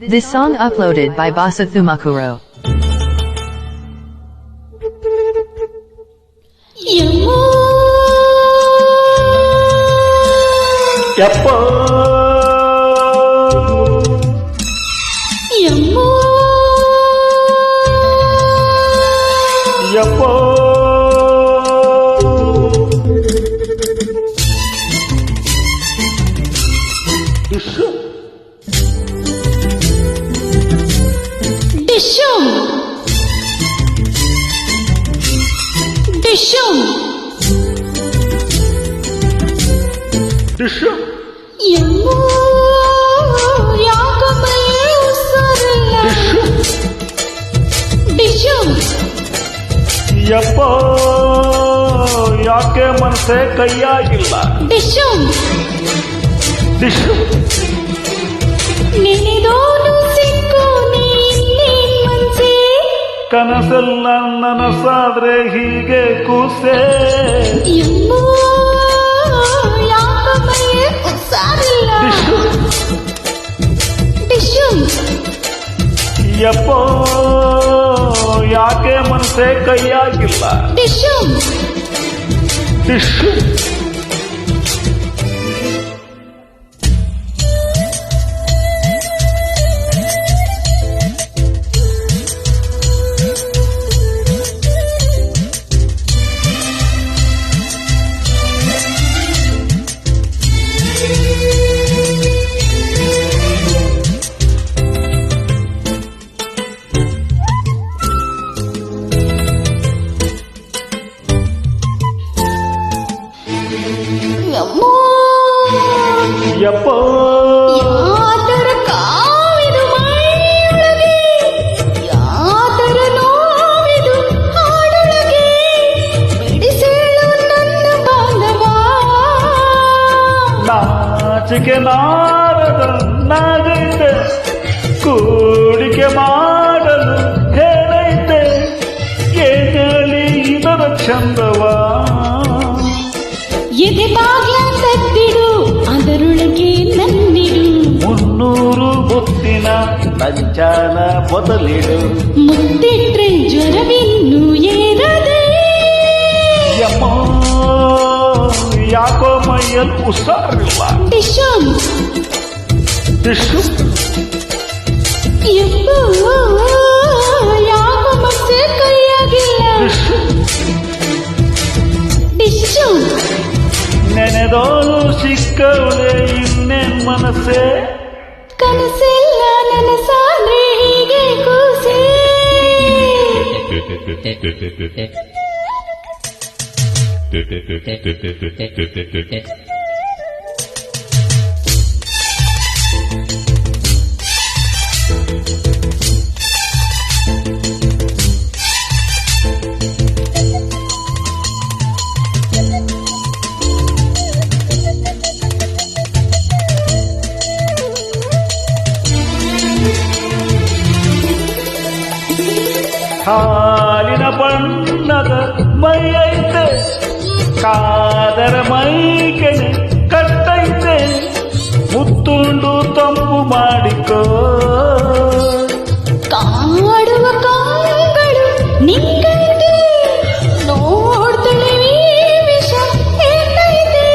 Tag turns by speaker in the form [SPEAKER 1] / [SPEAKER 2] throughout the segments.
[SPEAKER 1] This song uploaded by Basa Thumakuro.
[SPEAKER 2] ಯಮ್ಮೋ
[SPEAKER 3] ಯಪ್ಪ
[SPEAKER 2] ಯಮ್ಮೋ
[SPEAKER 3] ಯಪ್ಪ
[SPEAKER 2] 兄，这
[SPEAKER 3] 是。
[SPEAKER 2] ಎಮ್ಮು ಯಾಕ ಮೈ
[SPEAKER 3] ಉಸರಲ್ಲ
[SPEAKER 2] ಡಿಶು
[SPEAKER 3] ಯಪ್ಪ ಯಾಕೆ ಮನಸ್ಸೆ ಕೈಯಾಗಿಲ್ಲ
[SPEAKER 2] ಡಿಶು ಡಿಶು ನಿನ್ನಿದೋ
[SPEAKER 3] ಕನಸೆಲ್ಲ ನನಸಾದ್ರೆ ಹೀಗೆ ಕೂಸೆ
[SPEAKER 2] ಯಮ್ಮೋ ಯಾಕಮ್ಮೇ ಹುಷಾರಿಲ್ಲ
[SPEAKER 3] ಡಿಶ್ಶು.
[SPEAKER 2] ಡಿಶುಮ್
[SPEAKER 3] ಯಪ್ಪ ಯಾಕೆ ಮನಸ್ಸೆ ಕೈಯಾಗಿಲ್ಲ
[SPEAKER 2] ಡಿಶುಮ್
[SPEAKER 3] ಡಿಶ್ಶು. ನಾಚಿಕೆ ನಾರದ ನಾಗೈತೆ ಕೂಡಿಕೆ ಮಾಡಲು ಹೇಳೈತೆ ಏನೇಳಿ ಇದರ ಚಂದವ
[SPEAKER 2] ಎದೆ ಬಾಗ್ಲ ತಟ್ಟಿಡು ಅದರೊಳಗೆ ನನ್ನಿಡು
[SPEAKER 3] ಮುನ್ನೂರು ಮುತ್ತಿನ ಪಂಚಾನ ಮೊದಲಿಡು
[SPEAKER 2] ಮುತ್ತಿಟ್ರೆ ಜ್ವರವಿನ್ನು ಏರದೆ
[SPEAKER 3] ಯಮ್ಮ ಯಾಕೋ ಮೈಯಲ್ಲಿ ಹುಷಾರಿಲ್ಲ
[SPEAKER 2] ಡಿಶಮ್
[SPEAKER 3] ಟಿಶ್ಯೂ
[SPEAKER 2] ಎಪ್ಪೋ ಯಾವ ಮನಸ್ಸೆ ಕೈಯಾಗಿಲ್ಲ
[SPEAKER 3] ಟಿಶ್ಯೂ
[SPEAKER 2] ಡಿಶಮ್
[SPEAKER 3] ನೆನೆದೋಳು ಸಿಕ್ಕವಳೆ ಇನ್ನೇನ್ ಮನಸ್ಸೇ
[SPEAKER 2] ಕನಸೆಲ್ಲ ನನಸಾದ್ರೆ ಹೀಗೆ ಕೂಸೆ
[SPEAKER 3] ಹಾಲಿನ ಬಣ್ಣದ ಮೈ ಐತೆ ಕಾದರ ಮೈಗೆನೆ ಕಟ್ಟೈತೆ ಮುತ್ತುಂಡು ತಂಪು ಮಾಡಿಕೋ
[SPEAKER 2] ಕಾಡುವ ಕಾಂಗಳು ನಿಂಗೈತೆ ನೋಡ್ತಳೆ ವಿಷ ಏನೈತೆ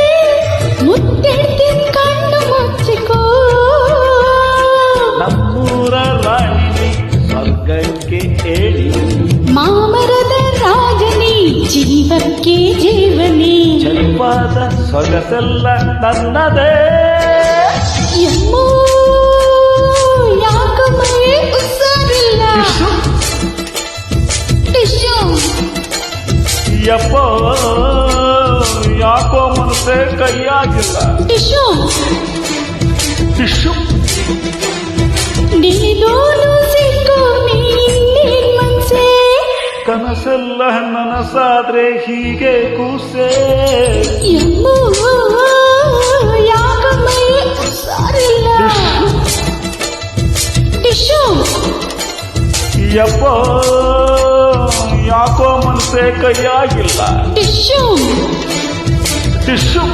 [SPEAKER 2] ಮುತ್ತೆಡ್ತೀನಿ ಕಣ್ಣು ಮುಚ್ಚಿಕೋ
[SPEAKER 3] ನಮ್ಮೂರ ರಾಣಿನಿ ಸ್ವರ್ಗಕ್ಕೆ ಹೇಳಿ
[SPEAKER 2] ಮಾಮರದ ರಾಜನಿ ಜೀವಕ್ಕೆ ಜೀವನಿ
[SPEAKER 3] ಚಲಿಪಾದ ಸೊಗಸೆಲ್ಲ ನನ್ನದೇ
[SPEAKER 2] ಎಮ್ಮೋ ಯಾಕಮ್ಮೇ ಹುಷಾರಿಲ್ಲ ಟಿಶ್ಯೂ
[SPEAKER 3] ಯಪ್ಪ ಯಾಕೋ ಮನಸ್ಸೇ ಕೈಯಾಗಿಲ್ಲ
[SPEAKER 2] ಟಿಶ್ಯೂ
[SPEAKER 3] ಟಿಶ್ಯೂ
[SPEAKER 2] ನೀನೋನು
[SPEAKER 3] ಕನಸೆಲ್ಲ ನನಸಾದ್ರೆ ಹೀಗೆ ಕೂಸೆ
[SPEAKER 2] ಎಮ್ಮೋ ಯಾಕಮ್ಮೇ ಹುಷಾರಿಲ್ಲ ಟಿಶ್ಯೂ
[SPEAKER 3] ಯಪ್ಪ ಯಾಕೋ ಮನಸ್ಸೇ ಕೈಯಾಗಿಲ್ಲ
[SPEAKER 2] ಟಿಶ್ಯೂ
[SPEAKER 3] ಟಿಶ್ಯೂ